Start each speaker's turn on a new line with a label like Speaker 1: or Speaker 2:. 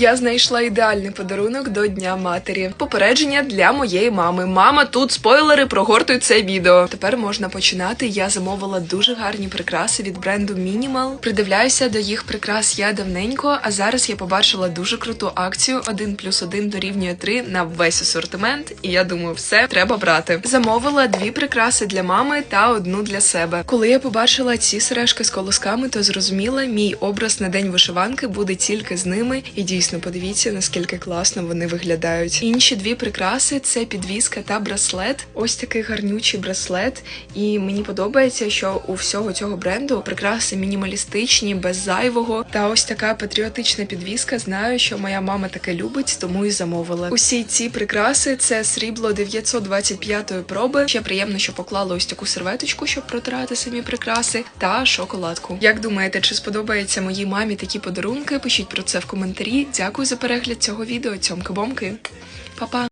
Speaker 1: Я знайшла ідеальний подарунок до Дня матері. Попередження для моєї мами. Мама, тут спойлери прогортують це відео. Тепер можна починати. Я замовила дуже гарні прикраси від бренду Minimal. Придивляюся до їх прикрас я давненько, а зараз я побачила дуже круту акцію 1 плюс 1 дорівнює 3 на весь асортимент. І я думаю, все треба брати. Замовила дві прикраси для мами та одну для себе. Коли я побачила ці сережки з колосками, то зрозуміла, мій образ на день вишиванки буде тільки з ними. І дійсно подивіться, наскільки класно вони виглядають. Інші дві прикраси це підвіска та браслет. Ось такий гарнючий браслет. І мені подобається, що у всього цього бренду прикраси мінімалістичні, без зайвого. Та ось така патріотична підвіска. Знаю, що моя мама таке любить, тому і замовила. Усі ці прикраси це срібло 925-ї проби. Ще приємно, що поклала ось таку серветочку, щоб протирати самі прикраси, та шоколадку. Як думаєте, чи сподобається моїй мамі такі подарунки? Пишіть про це в коментарі. Дякую за перегляд цього відео. Цьомки-бомки. Па-па!